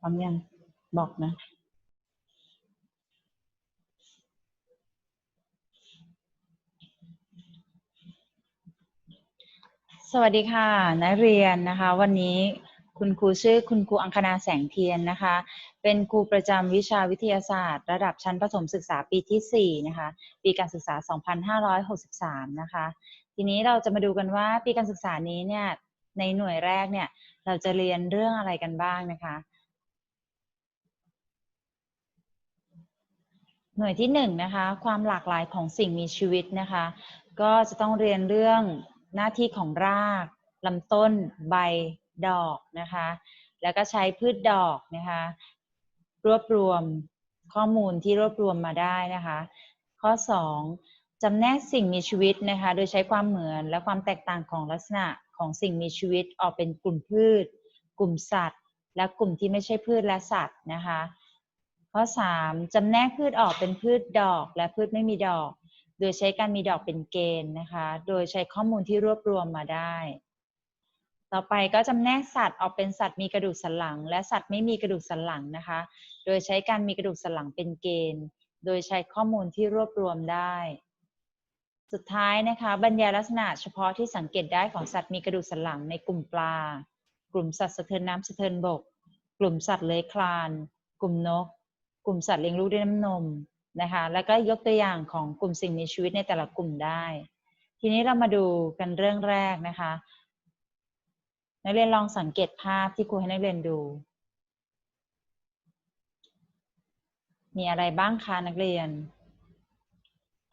พร้อมยังบอกนะสวัสดีค่ะ นักเรียนนะคะ วันนี้คุณครูชื่อคุณครูอังคณาแสงเทียนนะคะ เป็นครูประจำวิชาวิทยาศาสตร์ ระดับชั้นประถมศึกษาปีที่ 4 นะคะ ปีการศึกษา 2563 นะคะ ทีนี้เราจะมาดูกันว่าปีการศึกษานี้เนี่ยในหน่วยแรกเนี่ยเราจะเรียนเรื่องอะไรกันบ้างนะคะ หน่วยที่หนึ่งนะคะความหลากหลายของสิ่งมีชีวิตนะคะ ก็จะต้องเรียนเรื่องหน้าที่ของรากลำต้น ใบดอกนะคะ แล้วก็ใช้พืชดอกนะคะ รวบรวมข้อมูลที่รวบรวมมาได้นะคะ ข้อ 2จำแนกสิ่งมีชีวิตนะคะ โดยใช้ความเหมือนและความแตกต่างของลักษณะของสิ่งมีชีวิตออกเป็นกลุ่มพืช กลุ่มสัตว์ และกลุ่มที่ไม่ใช่พืชและสัตว์นะคะ ข้อ 3จำแนกพืชออกเป็นพืชดอกและพืชไม่มีดอก โดยใช้การมีดอกเป็นเกณฑ์นะคะ โดยใช้ข้อมูลที่รวบรวมมาได้ ต่อไปก็จำแนกสัตว์ออกเป็นสัตว์มีกระดูกสันหลัง และสัตว์ไม่มีกระดูกสันหลังนะคะ โดยใช้การมีกระดูกสันหลังเป็นเกณฑ์ โดยใช้ข้อมูลที่รวบรวมได้ สุดท้ายนะคะบรรยายลักษณะเฉพาะที่สังเกตได้ของสัตว์มีกระดูกสันหลังในกลุ่มปลา กลุ่มสัตว์สะเทินน้ำสะเทินบก กลุ่มสัตว์เลื้อยคลาน กลุ่มนก กลุ่มสัตว์เลี้ยงลูกด้วยน้ำนมนะคะ แล้วก็ยกตัวอย่างของกลุ่มสิ่งมีชีวิตในแต่ละกลุ่มได้ ทีนี้เรามาดูกันเรื่องแรกนะคะ นักเรียนลองสังเกตภาพที่ครูให้นักเรียนดู มีอะไรบ้างคะนักเรียน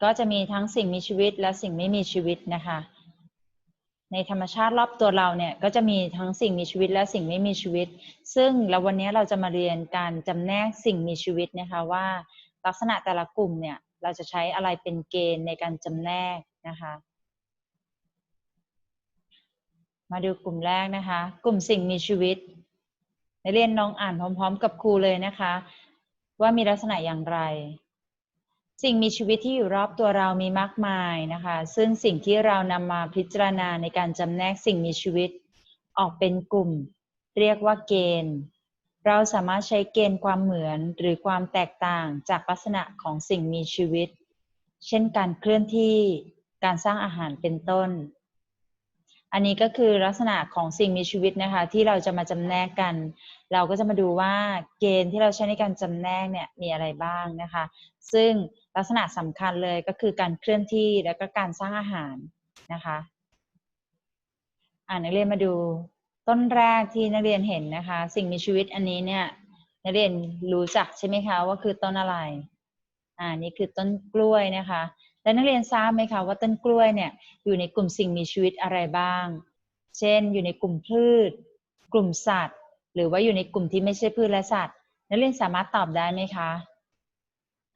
ก็จะมีทั้งสิ่งมีชีวิตและสิ่งไม่มีชีวิตนะคะ ในธรรมชาติรอบตัวเราเนี่ยก็จะมีทั้งสิ่งมีชีวิตและสิ่งไม่มีชีวิต ซึ่งแล้ววันนี้เราจะมาเรียนการจำแนกสิ่งมีชีวิตนะคะว่า ลักษณะแต่ละกลุ่มเนี่ยเราจะใช้อะไรเป็นเกณฑ์ในการจำแนกนะคะ มาดูกลุ่มแรกนะคะ กลุ่มสิ่งมีชีวิตในเรียนน้องอ่านพร้อม ๆ กับครูเลยนะคะ ว่ามีลักษณะอย่างไร สิ่งมีชีวิตที่อยู่รอบตัวเรามีมากมายนะคะ ซึ่งสิ่งที่เรานำมาพิจารณาในการจำแนกสิ่งมีชีวิตออกเป็นกลุ่ม เรียกว่าเกณฑ์ เราสามารถใช้เกณฑ์ความเหมือนหรือความแตกต่างจากลักษณะของสิ่งมีชีวิต เช่นการเคลื่อนที่การสร้างอาหารเป็นต้น อันนี้ก็คือลักษณะของสิ่งมีชีวิตนะคะ ที่เราจะมาจำแนกกัน เราก็จะมาดูว่าเกณฑ์ที่เราใช้ในการจำแนกเนี่ยมีอะไรบ้างนะคะ ซึ่ง ลักษณะสำคัญเลยก็คือการเคลื่อนที่และก็การสร้างอาหารนะคะอ่านักเรียนมาดูต้นแรกที่นักเรียนเห็นนะคะ สิ่งมีชีวิตอันนี้เนี่ยนักเรียนรู้จักใช่ไหมคะว่าคือต้นอะไรอ่านี่คือต้นกล้วยนะคะ แล้วนักเรียนทราบไหมคะว่าต้นกล้วยเนี่ยอยู่ในกลุ่มสิ่งมีชีวิตอะไรบ้าง เช่น อยู่ในกลุ่มพืช กลุ่มสัตว์ หรือว่าอยู่ในกลุ่มที่ไม่ใช่พืชและสัตว์ นักเรียนสามารถตอบได้ไหมคะ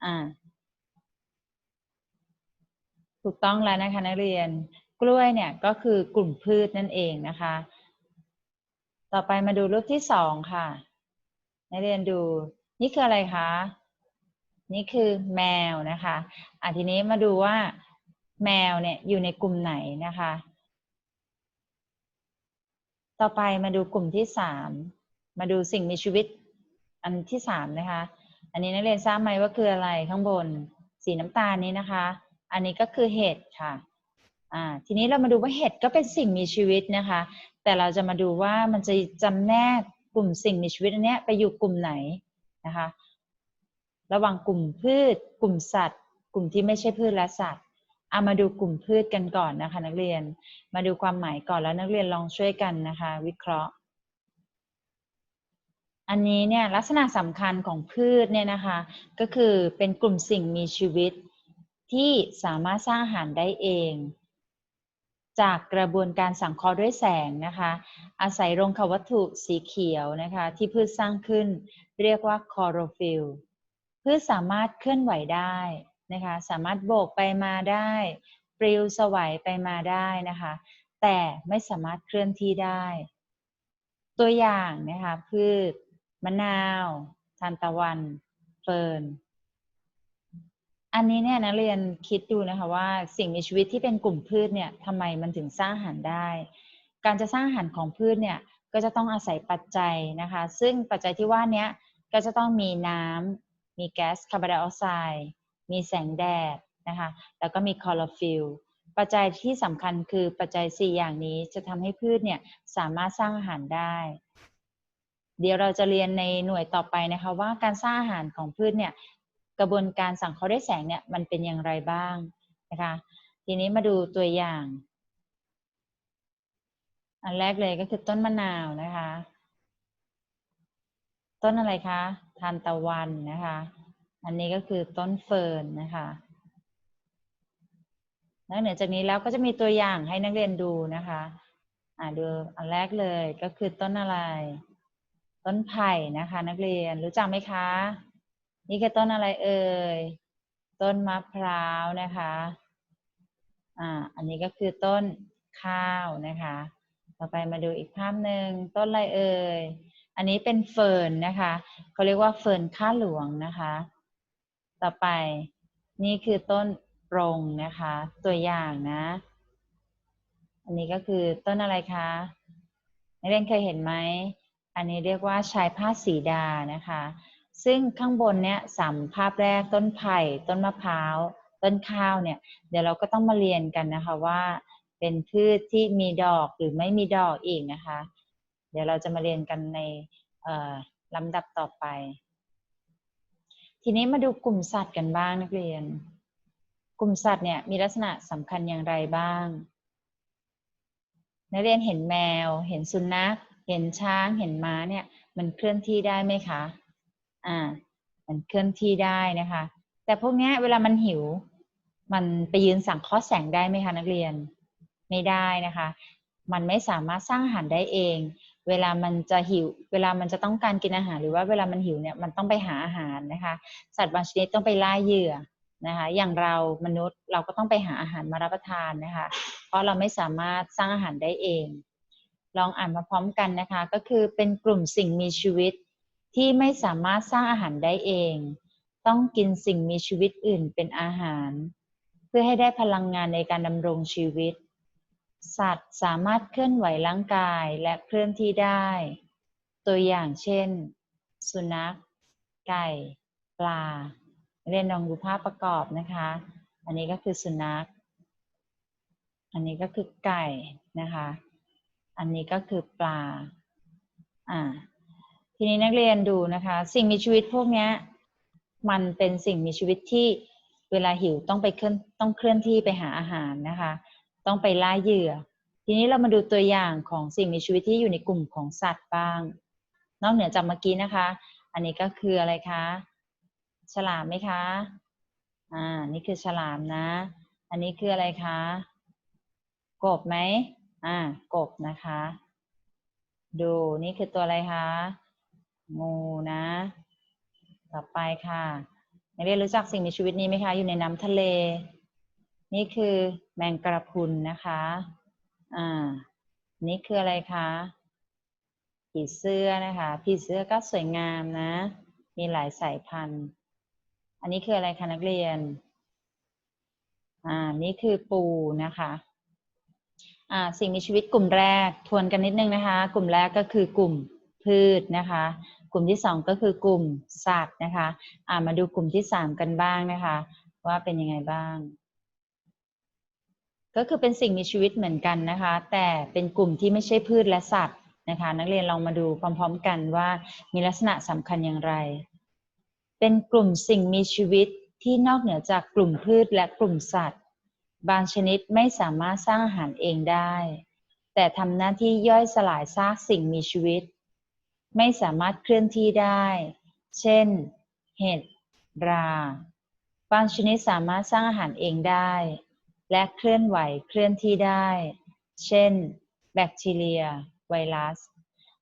อ่า ถูกต้องแล้วนะคะนักเรียน กล้วยเนี่ยก็คือกลุ่มพืชนั่นเองนะคะ ต่อไปมาดูรูปที่สองค่ะ นักเรียนดูนี่คืออะไรคะ นี่คือแมวนะคะอะทีนี้มาดูว่าแมวเนี่ยอยู่ในกลุ่มไหนนะคะ ต่อไปมาดูกลุ่มที่สามมาดูสิ่งมีชีวิตอันที่สามนะคะ อันนี้นักเรียนทราบไหมว่าคืออะไรข้างบนสีน้ำตาลนี้นะคะ อันนี้ก็คือเห็ดค่ะอ่าทีนี้เรามาดูว่าเห็ดก็เป็นสิ่งมีชีวิตนะคะ แต่เราจะมาดูว่ามันจะจำแนกกลุ่มสิ่งมีชีวิตอันนี้ไปอยู่กลุ่มไหนนะคะ ระหว่างกลุ่มพืช กลุ่มสัตว์ กลุ่มที่ไม่ใช่พืชและสัตว์เอามาดูกลุ่มพืชกันก่อนนะคะ นักเรียนมาดูความหมายก่อนแล้วนักเรียนลองช่วยกันนะคะ วิเคราะห์ อันนี้เนี่ยลักษณะสำคัญของพืชเนี่ยนะคะ ก็คือเป็นกลุ่มสิ่งมีชีวิต ที่สามารถสร้างอาหารได้เอง จากกระบวนการสังเคราะห์ด้วยแสงนะคะ อาศัยโรงควัตถุสีเขียวนะคะ ที่พืชสร้างขึ้น เรียกว่าคลอโรฟิลพืชสามารถเคลื่อนไหวได้นะคะ สามารถโบกไปมาได้ปลิวสวัยไปมาได้นะคะ แต่ไม่สามารถเคลื่อนที่ได้ ตัวอย่างนะคะพืช มะนาว ทานตะวัน เฟิร์น อันนี้เนี่ยนักเรียนคิดดูนะคะว่าสิ่งมีชีวิตที่เป็นกลุ่มพืชเนี่ยทำไมมันถึงสร้างอาหารได้ การจะสร้างอาหารของพืชเนี่ยก็จะต้องอาศัยปัจจัยนะคะ ซึ่งปัจจัยที่ว่านี้ก็จะต้องมีน้ำมีแก๊สคาร์บอนไดออกไซด์มีแสงแดดนะคะแล้วก็มีคลอโรฟิลล์ปัจจัยที่สำคัญคือปัจจัย 4 อย่างนี้จะทำให้พืชเนี่ยสามารถสร้างอาหารได้ เดี๋ยวเราจะเรียนในหน่วยต่อไปนะคะว่าการสร้างอาหารของพืชเนี่ย กระบวนการสังเคราะห์ด้วยแสงเนี่ยมันเป็นอย่างไรบ้างนะคะทีนี้มาดูตัวอย่าง อันแรกเลยก็คือต้นมะนาวนะคะ ต้นอะไรคะทานตะวันนะคะ อันนี้ก็คือต้นเฟิร์นนะคะนอกเหนือจากนี้แล้วก็จะมีตัวอย่างให้นักเรียนดูนะคะ อ่าดูอันแรกเลยก็คือต้นอะไร ต้นไผ่นะคะ นักเรียนรู้จักไหมคะ นี่คือต้นอะไรเอ่ย ต้นมะพร้าวนะคะ อ่า อันนี้ก็คือต้นข้าวนะคะ ต่อไปมาดูอีกภาพหนึ่งต้นอะไรเอ่ย อันนี้เป็นเฟิร์นนะคะเขาเรียกว่าเฟิร์นข้าหลวงนะคะ ต่อไปนี่คือต้นปรงนะคะ ตัวอย่างนะ อันนี้ก็คือต้นอะไรคะนักเรียนเคยเห็นไหม อันนี้เรียกว่าชายผ้าสีดานะคะ ซึ่งข้างบนเนี้ยสามภาพแรกต้นไผ่ ต้นมะพร้าว ต้นข้าวเนี่ย เดี๋ยวเราก็ต้องมาเรียนกันนะคะว่าเป็นพืชที่มีดอกหรือไม่มีดอกอีกนะคะ เดี๋ยวเราจะมาเรียนกันในลำดับต่อไป ทีนี้มาดูกลุ่มสัตว์กันบ้างนักเรียน กลุ่มสัตว์เนี่ยมีลักษณะสำคัญอย่างไรบ้าง นักเรียนเห็นแมว เห็นสุนัข เห็นช้าง เห็นม้าเนี่ยมันเคลื่อนที่ได้ไหมคะ อ่า มันเคลื่อนที่ได้นะคะ แต่พวกนี้เวลามันหิว มันไปยืนสั่งข้อแสงได้ไหมคะนักเรียน ไม่ได้นะคะ มันไม่สามารถสร้างอาหารได้เอง เวลามันจะหิว เวลามันจะต้องการกินอาหารหรือว่าเวลามันหิวเนี่ยมันต้องไปหาอาหารนะคะ สัตว์บางชนิดต้องไปล่าเหยื่อนะคะ อย่างเรามนุษย์เราก็ต้องไปหาอาหารมารับประทานนะคะ เพราะเราไม่สามารถสร้างอาหารได้เอง ลองอ่านมาพร้อมกันนะคะ ก็คือเป็นกลุ่มสิ่งมีชีวิต ที่ไม่สามารถสร้างอาหารได้เอง ต้องกินสิ่งมีชีวิตอื่นเป็นอาหาร เพื่อให้ได้พลังงานในการดำรงชีวิต สัตว์สามารถเคลื่อนไหวร่างกายและเคลื่อนที่ได้ ตัวอย่างเช่น สุนัข ไก่ ปลา เรียนลองดูภาพประกอบนะคะ อันนี้ก็คือสุนัข อันนี้ก็คือไก่นะคะ อันนี้ก็คือปลา อ่า ทีนี้นักเรียนดูนะคะ สิ่งมีชีวิตพวกนี้มันเป็นสิ่งมีชีวิตที่เวลาหิวต้องไปเคลื่อนต้องเคลื่อนที่ไปหาอาหารนะคะ ต้องไปล่าเหยื่อ ทีนี้เรามาดูตัวอย่างของสิ่งมีชีวิตที่อยู่ในกลุ่มของสัตว์บ้าง นอกเหนือจากเมื่อกี้นะคะ อันนี้ก็คืออะไรคะฉลามไหมคะอ่านี่คือฉลามนะ อันนี้คืออะไรคะกบไหมอ่ากบนะคะ ดูนี่คือตัวอะไรคะ งูนะ ต่อไปค่ะนักเรียนรู้จักสิ่งมีชีวิตนี้ไหมคะ อยู่ในน้ำทะเล นี่คือแมงกระพุนนะคะ อ่า นี่คืออะไรคะผีเสื้อนะคะผีเสื้อก็สวยงามนะ มีหลายสายพันธุ์ อันนี้คืออะไรคะนักเรียน อ่า นี่คือปูนะคะอ่าสิ่งมีชีวิตกลุ่มแรกทวนกันนิดนึงนะคะ กลุ่มแรกก็คือกลุ่มพืชนะคะ กลุ่มที่สองก็คือกลุ่มสัตว์นะคะอ่ามาดูกลุ่มที่สามกันบ้างนะคะ ว่าเป็นยังไงบ้าง ก็คือเป็นสิ่งมีชีวิตเหมือนกันนะคะ แต่เป็นกลุ่มที่ไม่ใช่พืชและสัตว์นะคะ นักเรียนลองมาดูพร้อม ๆ กันว่ามีลักษณะสำคัญอย่างไร เป็นกลุ่มสิ่งมีชีวิตที่นอกเหนือจากกลุ่มพืชและกลุ่มสัตว์ บางชนิดไม่สามารถสร้างอาหารเองได้ แต่ทำหน้าที่ย่อยสลายซากสิ่งมีชีวิต ไม่สามารถเคลื่อนที่ได้ เช่น เห็ด รา บางชนิดสามารถสร้างอาหารเองได้ และเคลื่อนไหวเคลื่อนที่ได้ เช่น แบคทีเรีย ไวรัส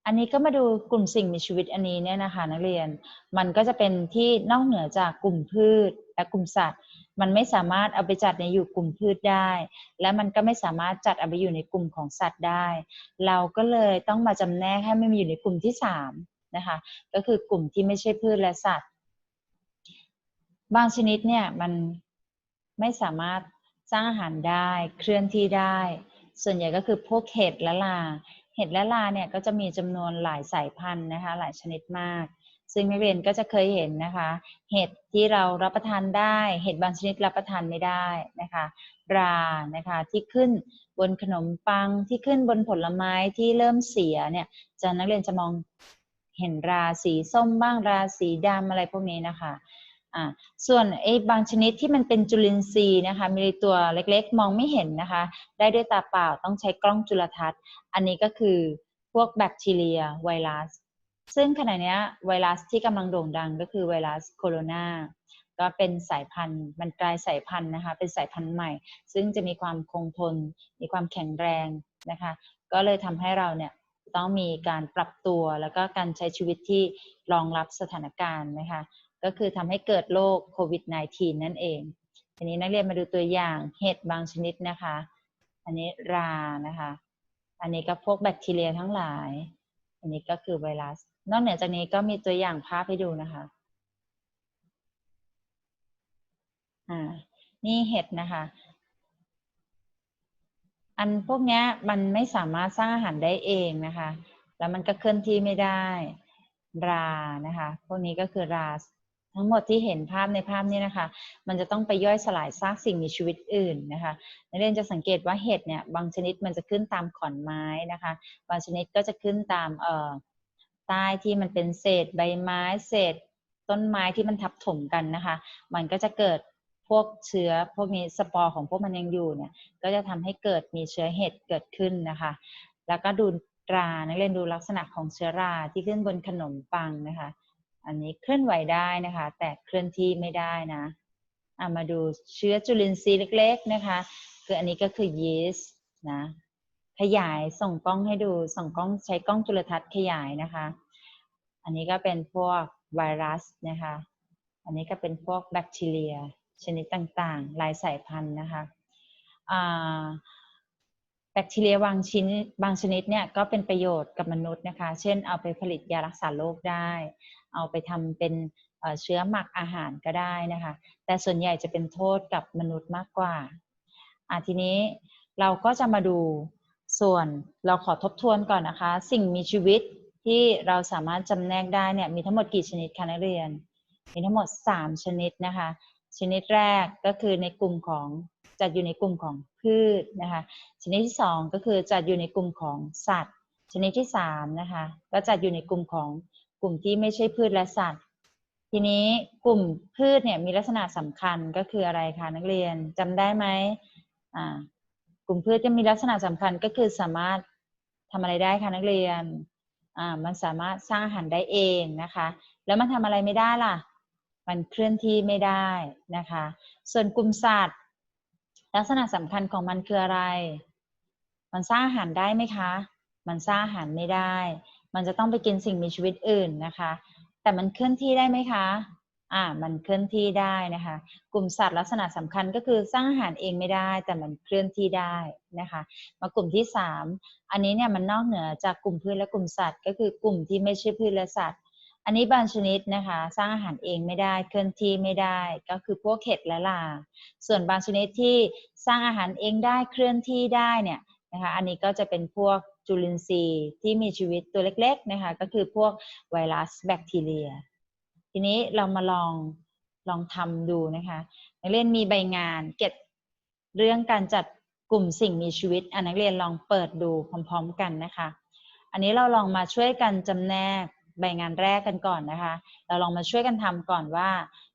อันนี้ก็มาดูกลุ่มสิ่งมีชีวิตอันนี้เนี่ยนะคะนักเรียน มันก็จะเป็นที่นอกเหนือจากกลุ่มพืชและกลุ่มสัตว์ มันไม่สามารถเอาไปจัดในอยู่กลุ่มพืชได้ และมันก็ไม่สามารถจัดเอาไปอยู่ในกลุ่มของสัตว์ได้ เราก็เลยต้องมาจำแนกให้มันอยู่ในกลุ่มที่สามนะคะก็คือกลุ่มที่ไม่ใช่พืชและสัตว์ บางชนิดเนี่ยมันไม่สามารถสร้างอาหารได้เคลื่อนที่ได้ ส่วนใหญ่ก็คือพวกเห็ดและลา เห็ดและลาเนี่ยก็จะมีจำนวนหลายสายพันธุ์นะคะหลายชนิดมาก ซึ่งนักเรียนก็จะเคยเห็นนะคะ เห็ดที่เรารับประทานได้ เห็ดบางชนิดรับประทานไม่ได้นะคะรานะคะที่ขึ้นบนขนมปังที่ขึ้นบนผลไม้ที่เริ่มเสียเนี่ยจะนักเรียนจะมองเห็นราสีส้มบ้างราสีดำอะไรพวกนี้นะคะอ่าส่วนไอ้บางชนิดที่มันเป็นจุลินทรีย์นะคะ มีตัวเล็กๆ มองไม่เห็นนะคะ ได้ด้วยตาเปล่าต้องใช้กล้องจุลทรรศน์ อันนี้ก็คือพวกแบคทีเรียไวรัส ซึ่งขณะนี้ไวรัสที่กำลังโด่งดังก็คือไวรัสโคโรนาก็เป็นสายพันธุ์มันกลายสายพันธุ์นะคะ เป็นสายพันธุ์ใหม่ ซึ่งจะมีความคงทน มีความแข็งแรงนะคะ ก็เลยทำให้เราเนี่ยต้องมีการปรับตัวแล้วก็การใช้ชีวิตที่รองรับสถานการณ์นะคะ ก็คือทำให้เกิดโรคโควิด -19 นั่นเองทีนี้นักเรียนมาดูตัวอย่างเห็ดบางชนิดนะคะ อันนี้รานะคะ อันนี้ก็พวกแบคทีเรียทั้งหลาย อันนี้ก็คือไวรัส นอกเหนือจากนี้ก็มีตัวอย่างภาพให้ดูนะคะอ่านี่เห็ดนะคะ อันพวกเนี้ยมันไม่สามารถสร้างอาหารได้เองนะคะ แล้วมันก็เคลื่อนที่ไม่ได้รานะคะ พวกนี้ก็คือราทั้งหมดที่เห็นภาพในภาพนี้นะคะ มันจะต้องไปย่อยสลายซากสิ่งมีชีวิตอื่นนะคะนักเรียนจะสังเกตว่าเห็ดเนี่ยบางชนิดมันจะขึ้นตามขอนไม้นะคะ บางชนิดก็จะขึ้นตามเอ่อ ใต้ที่มันเป็นเศษใบไม้เศษ ต้นไม้ที่มันทับถมกันนะคะ มันก็จะเกิดพวกเชื้อพวกนี้สปอร์ของพวกมันยังอยู่เนี่ย ก็จะทำให้เกิดมีเชื้อเห็ดเกิดขึ้นนะคะ แล้วก็ดูตรานักเรียนดูลักษณะของเชื้อราที่ขึ้นบนขนมปังนะคะ อันนี้เคลื่อนไหวได้นะคะ แต่เคลื่อนที่ไม่ได้นะามาดูเชื้อจุลินทรีย์เล็ก ๆนะคะ คืออันนี้ก็คือยีสต์นะ ขยายส่งกล้องให้ดูส่งกล้องใช้กล้องจุลทรรศน์ขยายนะคะ อันนี้ก็เป็นพวกไวรัสนะคะ อันนี้ก็เป็นพวกแบคทีเรีย ชนิดต่างๆ หลายสายพันธุ์นะคะแบคทีเรียบางชิ้นบางชนิดเนี่ยก็เป็นประโยชน์กับมนุษย์นะคะ เช่นเอาไปผลิตยารักษาโรคได้ เอาไปทำเป็นเชื้อหมักอาหารก็ได้นะคะ แต่ส่วนใหญ่จะเป็นโทษกับมนุษย์มากกว่าทีนี้เราก็จะมาดู ส่วนเราขอทบทวนก่อนนะคะ สิ่งมีชีวิตที่เราสามารถจำแนกได้เนี่ยมีทั้งหมดกี่ชนิดคะนักเรียน มีทั้งหมด 3 ชนิดนะคะ ชนิดแรกก็คือในกลุ่มของจัดอยู่ในกลุ่มของพืชนะคะชนิดที่ 2 ก็คือจัดอยู่ในกลุ่มของสัตว์ ชนิดที่3นะคะก็จัดอยู่ในกลุ่มของกลุ่มที่ไม่ใช่พืชและสัตว์ ทีนี้กลุ่มพืชเนี่ยมีลักษณะสำคัญก็คืออะไรคะนักเรียนจำได้ไหมอ่า กลุ่มพืชจะมีลักษณะสำคัญก็คือสามารถทำอะไรได้คะนักเรียน อ่า มันสามารถสร้างอาหารได้เองนะคะ แล้วมันทำอะไรไม่ได้ล่ะ มันเคลื่อนที่ไม่ได้นะคะ ส่วนกลุ่มสัตว์ ลักษณะสำคัญของมันคืออะไร มันสร้างอาหารได้ไหมคะ มันสร้างอาหารไม่ได้ มันจะต้องไปกินสิ่งมีชีวิตอื่นนะคะ แต่มันเคลื่อนที่ได้ไหมคะ อ่ามันเคลื่อนที่ได้นะคะ กลุ่มสัตว์ลักษณะสำคัญก็คือสร้างอาหารเองไม่ได้ แต่มันเคลื่อนที่ได้นะคะ มากลุ่มที่ 3 อันนี้เนี่ยมันนอกเหนือจากกลุ่มพืชและกลุ่มสัตว์ ก็คือกลุ่มที่ไม่ใช่พืชและสัตว์ อันนี้บางชนิดนะคะ สร้างอาหารเองไม่ได้เคลื่อนที่ไม่ได้ ก็คือพวกเห็ดและลา ส่วนบางชนิดที่สร้างอาหารเองได้เคลื่อนที่ได้เนี่ยนะคะอันนี้ก็จะเป็นพวกจุลินทรีย์ที่มีชีวิตตัวเล็กๆนะคะก็คือพวกไวรัสแบคทีเรีย ทีนี้เรามาลองลองทำดูนะคะนักเรียนมีใบงานเก็บเรื่องการจัดกลุ่มสิ่งมีชีวิตอันนักเรียนลองเปิดดูพร้อม ๆ กันนะคะ อันนี้เราลองมาช่วยกันจำแนกใบงานแรกกันก่อนนะคะ เราลองมาช่วยกันทำก่อนว่า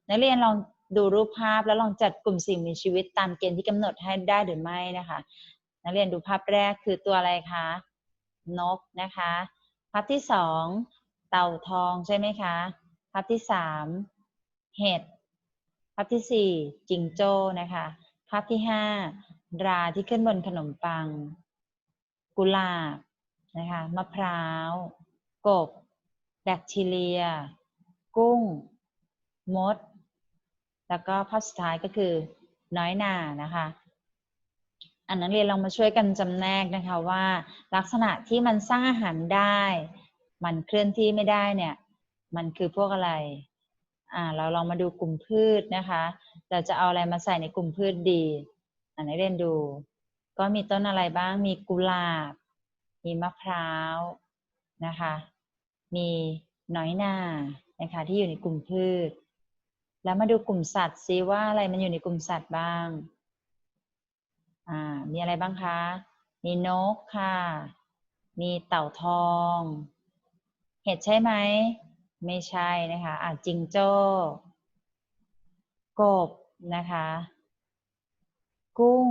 นักเรียนลองดูรูปภาพแล้วลองจัดกลุ่มสิ่งมีชีวิตตามเกณฑ์ที่กำหนดให้ได้หรือไม่นะคะ นักเรียนดูภาพแรกคือตัวอะไรคะนกนะคะ ภาพที่สองเต่าทองใช่ไหมคะ ภาพที่สามเห็ดภาพที่สี่จิงโจ้นะคะ ภาพที่ห้าราที่ขึ้นบนขนมปัง กุหลาบนะคะมะพร้าว กบ แบคทีเรีย กุ้ง มด แล้วก็ภาพสุดท้ายก็คือน้อยหนานะคะอันนั้นเรียนลองมาช่วยกันจำแนกนะคะว่า ลักษณะที่มันสร้างอาหารได้ มันเคลื่อนที่ไม่ได้เนี่ย มันคือพวกอะไร อ่า เราลองมาดูกลุ่มพืชนะคะ เราจะเอาอะไรมาใส่ในกลุ่มพืชดีอ่านให้เรียนดู ก็มีต้นอะไรบ้าง มีกุหลาบ มีมะพร้าวนะคะ มีน้อยหนานะคะที่อยู่ในกลุ่มพืช แล้วมาดูกลุ่มสัตว์ซิว่าอะไรมันอยู่ในกลุ่มสัตว์บ้าง อ่า มีอะไรบ้างคะ มีนกค่ะ มีเต่าทอง เห็ดใช่ไหม ไม่ใช่นะคะอ่าจิงโจ้กบนะคะ กุ้ง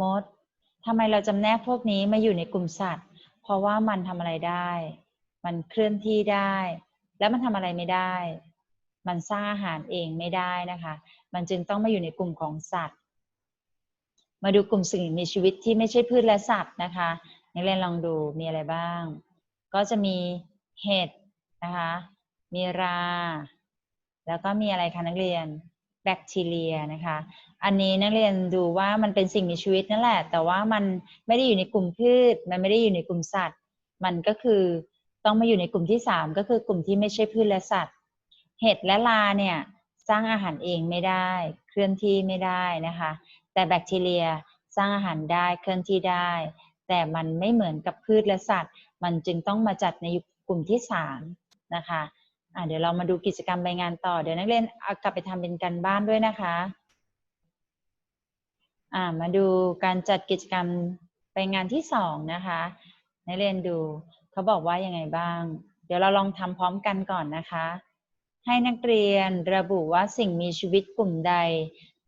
มดทำไมเราจำแนกพวกนี้มาอยู่ในกลุ่มสัตว์ เพราะว่ามันทำอะไรได้ มันเคลื่อนที่ได้ แล้วมันทำอะไรไม่ได้ มันสร้างอาหารเองไม่ได้นะคะ มันจึงต้องมาอยู่ในกลุ่มของสัตว์ มาดูกลุ่มสิ่งมีชีวิตที่ไม่ใช่พืชและสัตว์นะคะนักเรียนลองดูมีอะไรบ้าง ก็จะมีเห็ด นะคะ มีรา แล้วก็มีอะไรคะนักเรียน แบคทีเรียนะคะ อันนี้นักเรียนดูว่ามันเป็นสิ่งมีชีวิตนั่นแหละ แต่ว่ามันไม่ได้อยู่ในกลุ่มพืช มันไม่ได้อยู่ในกลุ่มสัตว์ มันก็คือต้องมาอยู่ในกลุ่มที่สามก็คือกลุ่มที่ไม่ใช่พืชและสัตว์ เห็ดและลาเนี่ยสร้างอาหารเองไม่ได้ เคลื่อนที่ไม่ได้นะคะ แต่แบคทีเรียสร้างอาหารได้เคลื่อนที่ได้ แต่มันไม่เหมือนกับพืชและสัตว์ มันจึงต้องมาจัดในกลุ่มที่สาม นะคะะเดี๋ยวเรามาดูกิจกรรมใบงานต่อ เดี๋ยวนักเรียนเอากลับไปทำเป็นการบ้านด้วยนะคะมาดูการจัดกิจกรรมใบงานที่สองนะคะนักเรียนดูเขาบอกว่ายังไงบ้าง เดี๋ยวเราลองทำพร้อมกันก่อนนะคะ ให้นักเรียนระบุว่าสิ่งมีชีวิตกลุ่มใด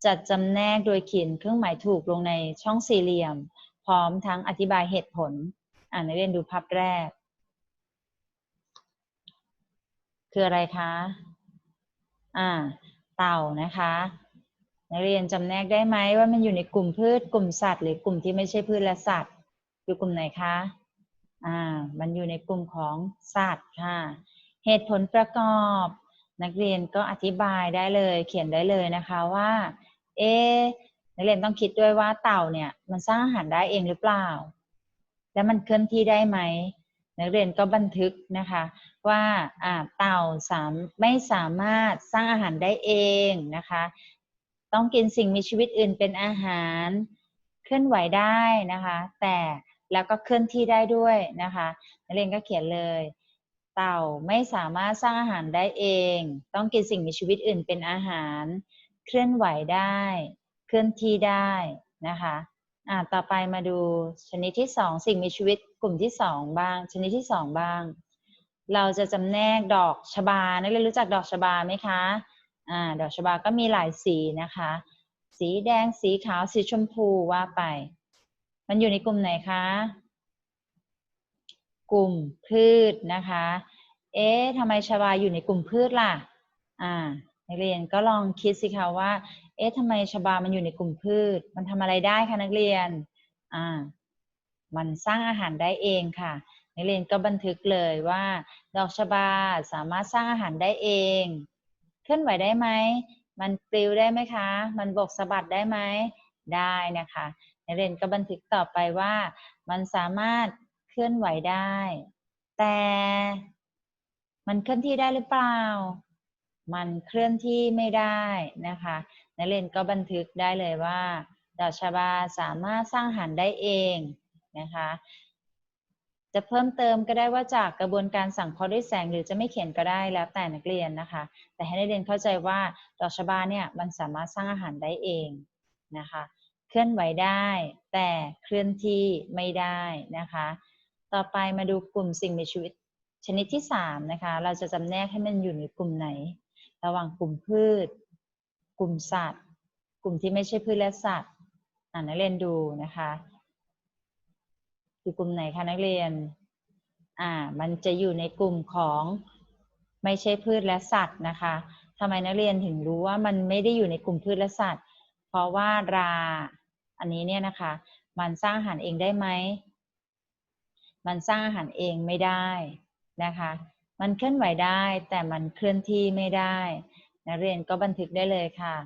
จัดจำแนกโดยเขียนเครื่องหมายถูกลงในช่องสี่เหลี่ยม พร้อมทั้งอธิบายเหตุผล อ่านักเรียนดูภาพแรก คืออะไรคะ อ่า เต่านะคะ นักเรียนจำแนกได้ไหมว่ามันอยู่ในกลุ่มพืชกลุ่มสัตว์ หรือกลุ่มที่ไม่ใช่พืชและสัตว์ อยู่กลุ่มไหนคะ อ่า มันอยู่ในกลุ่มของสัตว์ค่ะ เหตุผลประกอบ นักเรียนก็อธิบายได้เลย เขียนได้เลยนะคะว่า เอ๊นักเรียนต้องคิดด้วยว่าเต่าเนี่ย มันสร้างอาหารได้เองหรือเปล่า และมันเคลื่อนที่ได้ไหม นักเรียนก็บันทึกนะคะว่าเต่าสามไม่สามารถสร้างอาหารได้เองนะคะ ต้องกินสิ่งมีชีวิตอื่นเป็นอาหาร เคลื่อนไหวได้นะคะ แต่แล้วก็เคลื่อนที่ได้ด้วยนะคะ นักเรียนก็เขียนเลย เต่าไม่สามารถสร้างอาหารได้เอง ต้องกินสิ่งมีชีวิตอื่นเป็นอาหาร เคลื่อนไหวได้ เคลื่อนที่ได้นะคะ อ่าต่อไปมาดูชนิดที่สองสิ่งมีชีวิตกลุ่มที่สองบ้าง ชนิดที่สองบ้าง เราจะจำแนกดอกชบานักเรียนรู้จักดอกชบาไหมคะอ่าดอกชบาก็มีหลายสีนะคะ สีแดงสีขาวสีชมพูว่าไป มันอยู่ในกลุ่มไหนคะ กลุ่มพืชนะคะ เอ๊ะทำไมชบาอยู่ในกลุ่มพืชล่ะอ่านักเรียนก็ลองคิดสิคะว่า เอ๊ะทำไมชบามันอยู่ในกลุ่มพืช มันทำอะไรได้คะนักเรียน อ่า มันสร้างอาหารได้เองค่ะ นักเรียนก็บันทึกเลยว่า ดอกชบาสามารถสร้างอาหารได้เอง เคลื่อนไหวได้ไหม มันปลิวได้ไหมคะ มันบกสะบัดได้ไหม ได้นะคะ นักเรียนก็บันทึกต่อไปว่า มันสามารถเคลื่อนไหวได้ แต่ มันเคลื่อนที่ได้หรือเปล่า มันเคลื่อนที่ไม่ได้นะคะ นักเรียนก็บันทึกได้เลยว่าดอกชบาสามารถสร้างอาหารได้เองนะคะ จะเพิ่มเติมก็ได้ว่าจากกระบวนการสั่งเคราะห์ด้วยแสงหรือจะไม่เขียนก็ได้แล้วแต่นักเรียนนะคะ แต่ให้นักเรียนเข้าใจว่าดอกชบาเนี่ยมันสามารถสร้างอาหารได้เองนะคะ เคลื่อนไหวได้ แต่เคลื่อนที่ไม่ได้นะคะ ต่อไปมาดูกลุ่มสิ่งมีชีวิตชนิดที่สามนะคะ เราจะจำแนกให้มันอยู่ในกลุ่มไหน ระหว่างกลุ่มพืช กลุ่มสัตว์ กลุ่มที่ไม่ใช่พืชและสัตว์อ่านนักเรียนดูนะคะอยู่กลุ่มไหนคะนักเรียนอ่ามันจะอยู่ในกลุ่มของไม่ใช่พืชและสัตว์นะคะทำไมนักเรียนถึงรู้ว่ามันไม่ได้อยู่ในกลุ่มพืชและสัตว์ เพราะว่าราอันนี้เนี่ยนะคะ มันสร้างอาหารเองได้ไหม มันสร้างอาหารเองไม่ได้นะคะ มันเคลื่อนไหวได้แต่มันเคลื่อนที่ไม่ได้ นักเรียนก็บันทึกได้เลยค่ะ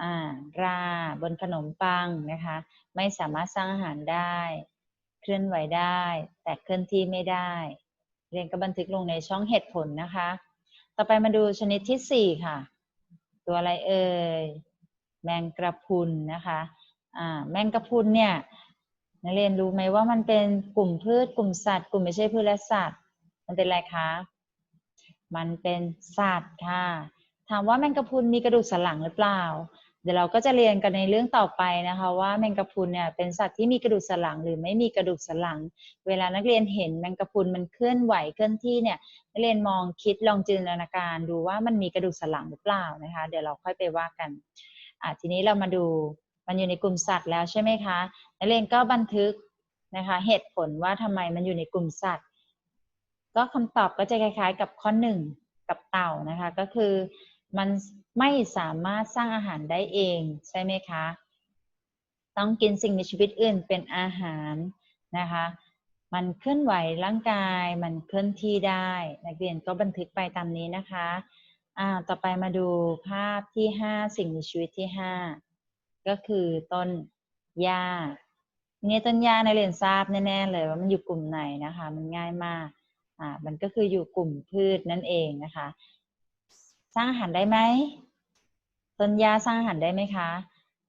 อ่าราบนขนมปังนะคะ ไม่สามารถสร้างอาหารได้ เคลื่อนไหวได้ แต่เคลื่อนที่ไม่ได้ เรียนก็บันทึกลงในช่องเหตุผลนะคะ ต่อไปมาดูชนิดที่สี่ค่ะ ตัวอะไรเอ่ยแมงกระพุนนะคะอ่าแมงกระพุนเนี่ยนักเรียนรู้ไหมว่ามันเป็นกลุ่มพืช กลุ่มสัตว์ กลุ่มไม่ใช่พืชและสัตว์ มันเป็นอะไรคะ มันเป็นสัตว์ค่ะ ถามว่าแมงกะพรุนมีกระดูกสันหลังหรือเปล่า เดี๋ยวเราก็จะเรียนกันในเรื่องต่อไปนะคะ ว่าแมงกะพรุนเนี่ยเป็นสัตว์ที่มีกระดูกสันหลัง หรือไม่มีกระดูกสันหลัง เวลานักเรียนเห็นแมงกะพรุนมันเคลื่อนไหวเคลื่อนที่เนี่ยนักเรียนมองคิดลองจินตนาการดูว่ามันมีกระดูกสันหลังหรือเปล่านะคะ เดี๋ยวเราค่อยไปว่ากันอะทีนี้เรามาดูมันอยู่ในกลุ่มสัตว์แล้วใช่ไหมคะนักเรียนก็บันทึกนะคะเหตุผลว่าทำไมมันอยู่ในกลุ่มสัตว์ ก็คำตอบก็จะคล้าย ๆ กับข้อหนึ่งกับเต่านะคะ ก็คือ มันไม่สามารถสร้างอาหารได้เองใช่ไหมคะ ต้องกินสิ่งมีชีวิตอื่นเป็นอาหารนะคะ มันเคลื่อนไหวร่างกาย มันเคลื่อนที่ได้ นักเรียนก็บันทึกไปตามนี้นะคะอ่าต่อไปมาดูภาพที่ห้าสิ่งมีชีวิตที่ห้าก็คือต้นหญ้าเนี่ยต้นหญ้าในเรียนทราบแน่ๆเลยว่ามันอยู่กลุ่มไหนนะคะ มันง่ายมากอ่ามันก็คืออยู่กลุ่มพืชนั่นเองนะคะ สร้างอาหารได้ไหมต้นหญ้าสร้างอาหารได้ไหมคะ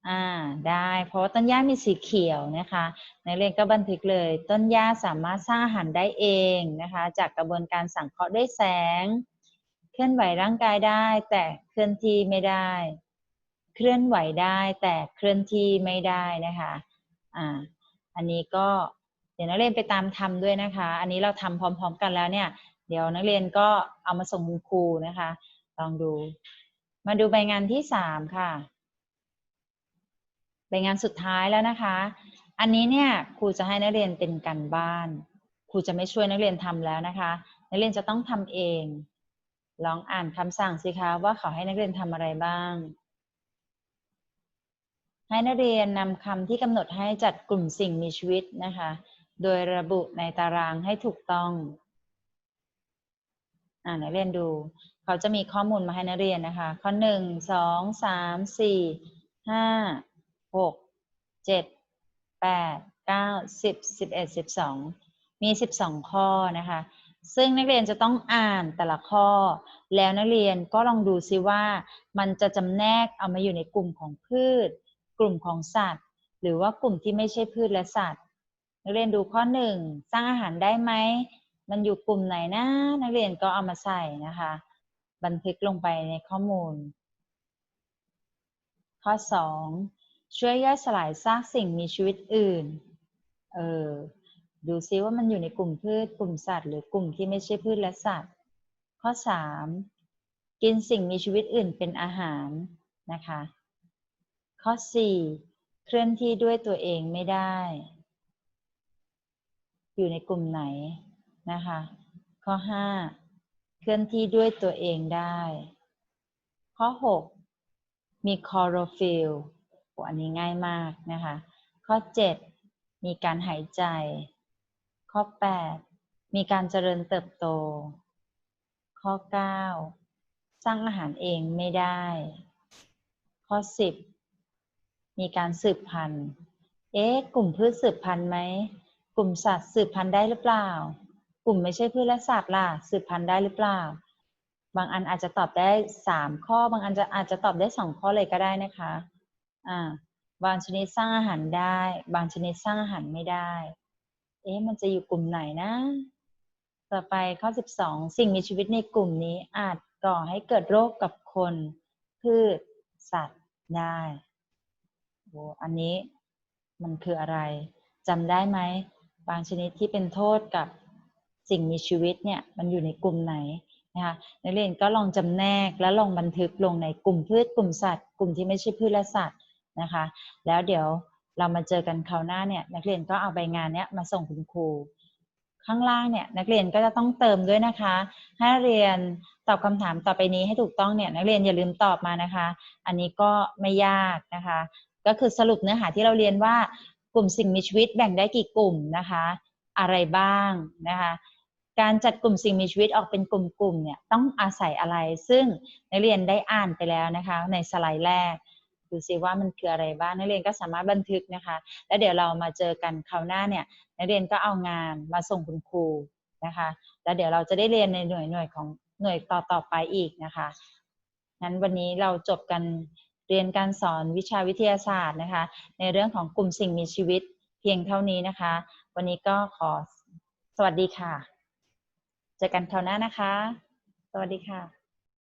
อ่า ได้ เพราะว่าต้นหญ้ามีสีเขียวนะคะนักเรียนก็บันทึกเลย ต้นหญ้าสามารถสร้างอาหารได้เองนะคะ จากกระบวนการสังเคราะห์ด้วยแสง เคลื่อนไหวร่างกายได้ แต่เคลื่อนที่ไม่ได้ เคลื่อนไหวได้แต่เคลื่อนที่ไม่ได้นะคะ อ่า อันนี้ก็เดี๋ยวนักเรียนไปตามทำด้วยนะคะ อันนี้เราทำพร้อม ๆ กันแล้วเนี่ย เดี๋ยวนักเรียนก็เอามาส่งคุณครูนะคะ ลองดู มาดูใบงานที่สามค่ะ ใบงานสุดท้ายแล้วนะคะ อันนี้เนี่ยครูจะให้นักเรียนเป็นการบ้าน ครูจะไม่ช่วยนักเรียนทำแล้วนะคะ นักเรียนจะต้องทำเอง ลองอ่านคำสั่งสิคะว่าเขาให้นักเรียนทำอะไรบ้าง ให้นักเรียนนำคำที่กำหนดให้จัดกลุ่มสิ่งมีชีวิตนะคะ โดยระบุในตารางให้ถูกต้อง อ่านักเรียนดู เขาจะมีข้อมูลมาให้นักเรียนนะคะ ข้อหนึ่งสองสามสี่ห้าหกเจ็ดแปดเก้าสิบสิบเอ็ดสิบสองมีสิบสองข้อนะคะ ซึ่งนักเรียนจะต้องอ่านแต่ละข้อ แล้วนักเรียนก็ลองดูซิว่า มันจะจำแนกเอามาอยู่ในกลุ่มของพืช กลุ่มของสัตว์ หรือว่ากลุ่มที่ไม่ใช่พืชและสัตว์นักเรียนดูข้อหนึ่งสร้างอาหารได้ไหม มันอยู่กลุ่มไหนนะ นักเรียนก็เอามาใส่นะคะ บันทึกลงไปในข้อมูล ข้อสองช่วยย่อยสลายซากสิ่งมีชีวิตอื่น เออ ดูซิว่ามันอยู่ในกลุ่มพืช กลุ่มสัตว์ หรือกลุ่มที่ไม่ใช่พืชและสัตว์ ข้อสามกินสิ่งมีชีวิตอื่นเป็นอาหารนะคะ ข้อสี่เคลื่อนที่ด้วยตัวเองไม่ได้ อยู่ในกลุ่มไหน นะคะ ข้อห้าเคลื่อนที่ด้วยตัวเองได้ ข้อหกมีคอโรฟิลอันนี้ง่ายมากนะคะ ข้อ 7 มีการหายใจ ข้อ 8 มีการเจริญเติบโต ข้อ 9 สร้างอาหารเองไม่ได้ ข้อ 10 มีการสืบพันธุ์ เอ๊ะ กลุ่มพืชสืบพันธุ์ไหม กลุ่มสัตว์สืบพันธุ์ได้หรือเปล่า กลุ่มไม่ใช่พืชและสัตว์ล่ะสืบพันธุ์ได้หรือเปล่า บางอันอาจจะตอบได้สามข้อ บางอันจะอาจจะตอบได้สองข้อเลยก็ได้นะคะอ่าบางชนิดสร้างอาหารได้ บางชนิดสร้างอาหารไม่ได้ เอ๊ะมันจะอยู่กลุ่มไหนนะ ต่อไปข้อ 12 สิ่งมีชีวิตในกลุ่มนี้อาจก่อให้เกิดโรคกับคน พืช สัตว์ได้โอ้อันนี้มันคืออะไรจำได้ไหม บางชนิดที่เป็นโทษกับ สิ่งมีชีวิตเนี่ยมันอยู่ในกลุ่มไหนนะคะนักเรียนก็ลองจำแนกและลองบันทึกลงในกลุ่มพืชกลุ่มสัตว์ กลุ่มที่ไม่ใช่พืชและสัตว์นะคะ แล้วเดี๋ยวเรามาเจอกันคราวหน้าเนี่ยนักเรียนก็เอาใบงานเนี้ยมาส่งคุณครู ข้างล่างเนี่ยนักเรียนก็จะต้องเติมด้วยนะคะ ให้นักเรียนตอบคำถามต่อไปนี้ให้ถูกต้องเนี่ยนักเรียนอย่าลืมตอบมานะคะ อันนี้ก็ไม่ยากนะคะ ก็คือสรุปเนื้อหาที่เราเรียนว่ากลุ่มสิ่งมีชีวิตแบ่งได้กี่กลุ่มนะคะ อะไรบ้างนะคะ การจัดกลุ่มสิ่งมีชีวิตออกเป็นกลุ่มๆเนี่ยต้องอาศัยอะไร ซึ่งนักเรียนได้อ่านไปแล้วนะคะ ในสไลด์แรก ดูซิว่ามันคืออะไรบ้างนักเรียนก็สามารถบันทึกนะคะ แล้วเดี๋ยวเรามาเจอกันคราวหน้าเนี่ยนักเรียนก็เอางานมาส่งคุณครูนะคะ แล้วเดี๋ยวเราจะได้เรียนในหน่วยหน่วยของหน่วยต่อต่อไปอีกนะคะงั้นวันนี้เราจบกันเรียนการสอนวิชาวิทยาศาสตร์นะคะ ในเรื่องของกลุ่มสิ่งมีชีวิตเพียงเท่านี้นะคะ วันนี้ก็ขอสวัสดีค่ะ เจอกันคราวหน้านะคะ สวัสดีค่ะ